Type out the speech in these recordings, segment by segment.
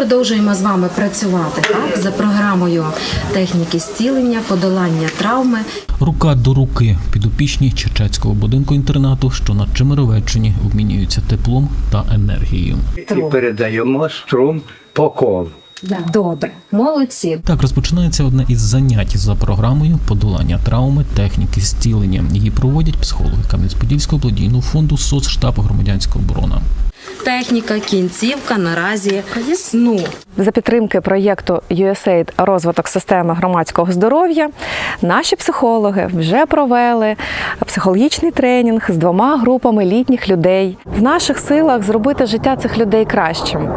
продовжуємо з вами працювати так, за програмою техніки зцілення, подолання травми. Рука до руки підопічні Черчацького будинку інтернату, що на Чемеровеччині обмінюються теплом та енергією. і передаємо струм по колу. Добре, молодці. Так розпочинається одне із занять за програмою подолання травми, техніки зцілення. Її проводять психологи Кам'янець-Подільського благодійного фонду соцштаб громадянська оборона. Техніка, кінцівка наразі сну. За підтримки проєкту USAID розвиток системи громадського здоров'я наші психологи вже провели психологічний тренінг з двома групами літніх людей. В наших силах зробити життя цих людей кращим.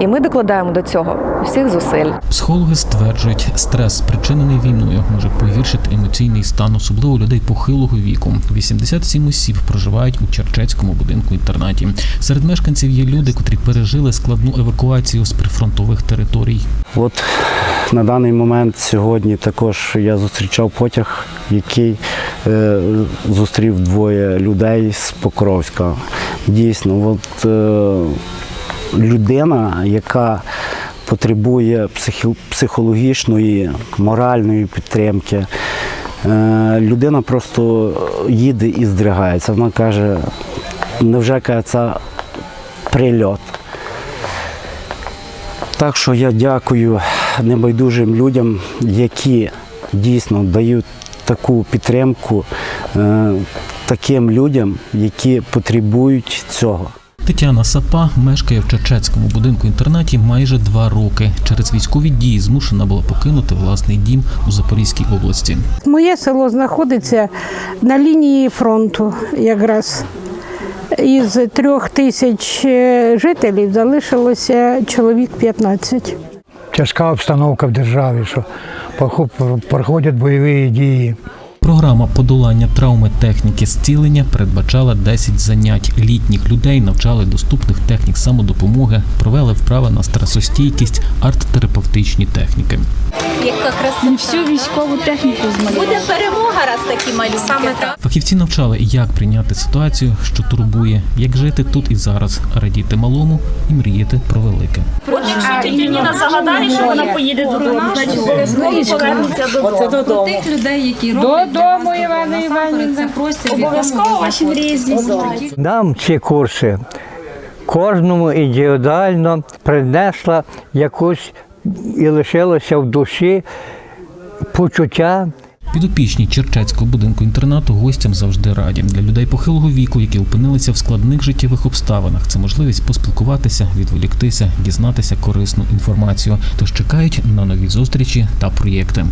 І ми докладаємо до цього всіх зусиль. Психологи стверджують, стрес, спричинений війною, може погіршити емоційний стан, особливо людей похилого віку. 87 осіб проживають у Черчецькому будинку інтернаті. Серед мешканців є люди, котрі пережили складну евакуацію з прифронтових територій. От на даний момент сьогодні також я зустрічав потяг, який е, зустрів двоє людей з Покровська. Дійсно, от е, людина, яка потребує психологічної, моральної підтримки. Е, людина просто їде і здригається. Вона каже, невже каже, це прильот. Так що я дякую небайдужим людям, які дійсно дають таку підтримку е, таким людям, які потребують цього. Тетяна Сапа мешкає в Черчецькому будинку інтернаті майже два роки. Через військові дії змушена була покинути власний дім у Запорізькій області. Моє село знаходиться на лінії фронту якраз. Із трьох тисяч е, жителів залишилося чоловік 15. тяжка обстановка в державі, що проходять бойові дії. Програма подолання травми техніки зцілення передбачала 10 занять. Літніх людей навчали доступних технік самодопомоги, провели вправи на стресостійкість, арт-терапевтичні техніки. Яка красота. Всю військову техніку змалювали. Буде перемога, раз такі малюнки. Саме так. Фахівці навчали, як прийняти ситуацію, що турбує, як жити тут і зараз, радіти малому і мріяти про велике. От якщо тільки Ніна загадає, що вона поїде додому, значить обов'язково повернеться додому. Тих людей, які роблять Додому, Івана Іванівна. Обов'язково ваші мрії здійснюються. Нам ці курси кожному індивідуально принесла якусь і лишилося в душі почуття Підопічні Черчецького будинку інтернату гостям завжди раді. Для людей похилого віку, які опинилися в складних життєвих обставинах, це можливість поспілкуватися, відволіктися, дізнатися корисну інформацію. Тож чекають на нові зустрічі та проєкти.